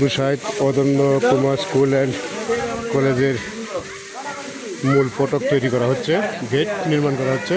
বুসাইদ অদন্য Kumar school and কলেজের মূল ফটক তৈরি করা হচ্ছে, গেট নির্মাণ করা হচ্ছে।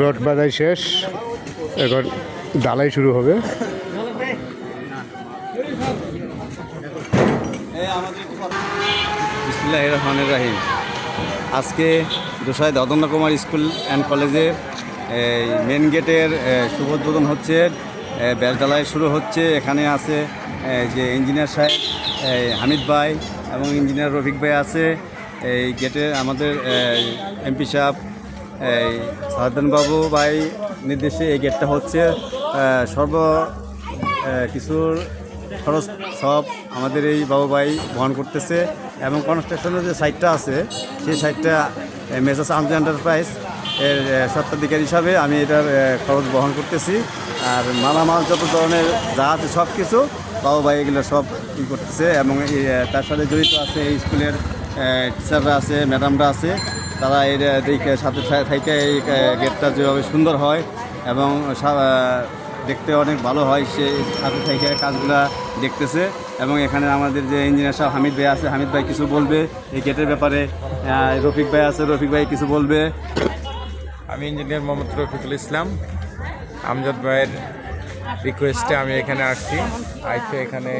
রড বাঁধাই শেষ। এখন ডালাই শুরু হবে। বিসমুল্লাহ রহমানুর রাহিম আজকে দোসাইদ অদন্য কুমার স্কুল অ্যান্ড কলেজে এই মেন গেটের শুভ উদ্বোধন হচ্ছে। ব্যাসডালাই শুরু হচ্ছে। এখানে আছে যে ইঞ্জিনিয়ার সাহেব হামিদ ভাই এবং ইঞ্জিনিয়ার রফিক ভাই আছে। এই গেটে আমাদের এমপি সাহেব এই বাবু ভাই নির্দেশে এই গেটটা হচ্ছে। সর্ব কিছুর খরচ সব আমাদের এই বাবু ভাই বহন করতেছে এবং কনস্ট্রাকশনের যে সাইটটা আছে সেই সাইটটা মেসাস আমজি এন্টারপ্রাইজ এর এ, স্বত্বাধিকারী হিসাবে আমি এটার খরচ বহন করতেছি। আর মালামাল যত ধরনের যা আছে সব কিছু, বাবু ভাই এগুলো সব ই করতেছে এবং তার সাথে জড়িত আছে এই স্কুলের টিচাররা আছে ম্যাডামরা আছে। তারা এর দেখে সাথে থেকে এই গেটটা যেভাবে সুন্দর হয় এবং দেখতে অনেক ভালো হয়, সে সাথে থেকে কাজগুলা দেখতেছে এবং এখানে আমাদের যে ইঞ্জিনিয়ার সাহেব হামিদ ভাই আছে, হামিদ ভাই কিছু বলবে এই গেটের ব্যাপারে। রফিক ভাই আছে, রফিক ভাই কিছু বলবে। আমি ইঞ্জিনিয়ার মোহাম্মদ রফিকুল ইসলাম। আমজাদ ভাইয়ের রিকোয়েস্টে আমি এখানে আসছি। আইসে এখানে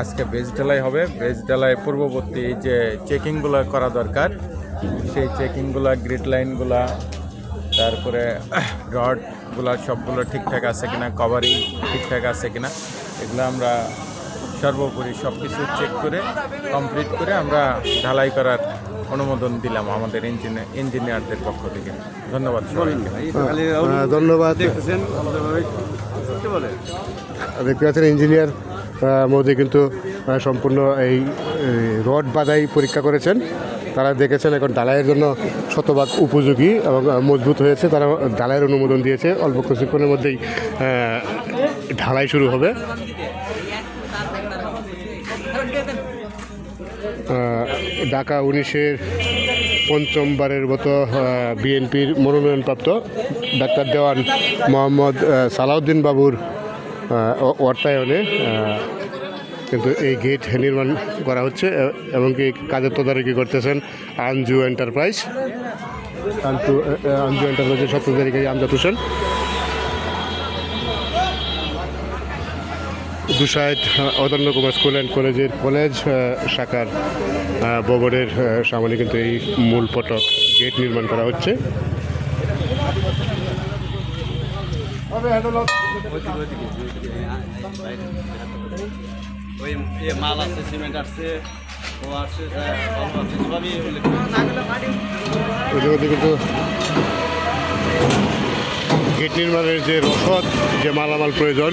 আজকে বেজ ঢালাই হবে। বেজ ঢালাই পূর্ববর্তী যে চেকিংগুলো করা দরকার, সেই চেকিংগুলো গ্রিড লাইনগুলা তারপরে রডগুলো সবগুলো ঠিকঠাক আছে কিনা কভারিং ঠিকঠাক আছে কিনা, এগুলো আমরা সর্বোপরি সব কিছু চেক করে কমপ্লিট করে আমরা ঢালাই করার অনুমোদন দিলাম আমাদের ইঞ্জিনিয়ার ইঞ্জিনিয়ারদের পক্ষ থেকে। ধন্যবাদ ধন্যবাদ। দেখতেছেন সুন্দরভাবে। কি দেখতে পাচ্ছেন ইঞ্জিনিয়ার মোদি কিন্তু সম্পূর্ণ এই রড বাধাই পরীক্ষা করেছেন। তারা দেখেছেন এখন ডালাইয়ের জন্য শতভাগ উপযোগী এবং মজবুত হয়েছে। তারা ডালাইয়ের অনুমোদন দিয়েছে। অল্প কিছুক্ষণের মধ্যেই ঢালাই শুরু হবে। ঢাকা উনিশের পঞ্চমবারের মতো বিএনপির মনোনয়নপ্রাপ্ত ডাক্তার দেওয়ান মোহাম্মদ সালাউদ্দিন বাবুর অর্থায়নে কিন্তু এই গেট নির্মাণ করা হচ্ছে এমনকি কাজের তদারকি করতেছেন আঞ্জু এন্টারপ্রাইজ। আঞ্জু এন্টারপ্রাইজের সত্ত্বাধিকারী আমজাদ হোসেন। দুসাইদ অদন্য কুমার স্কুল অ্যান্ড কলেজের কলেজ শাখার ভবনের সামনে কিন্তু এই মূল ফটক গেট নির্মাণ করা হচ্ছে। কিন্তু গেট নির্মাণের যে রসদ, যে মালামাল প্রয়োজন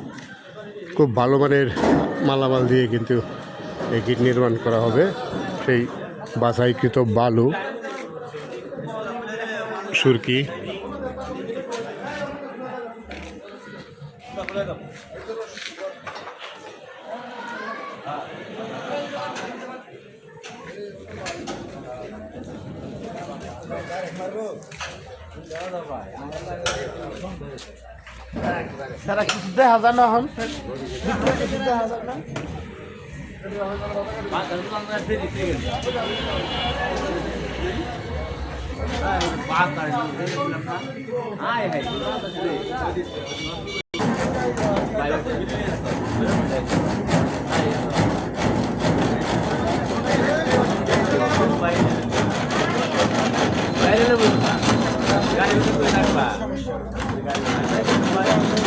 খুব ভালো মানের মালামাল দিয়ে কিন্তু এই গিট নির্মাণ করা হবে সেই বাছাইকৃত বালু, সুরকি Thank you. সারা কিছু দেড় হাজার না হন? হাজার না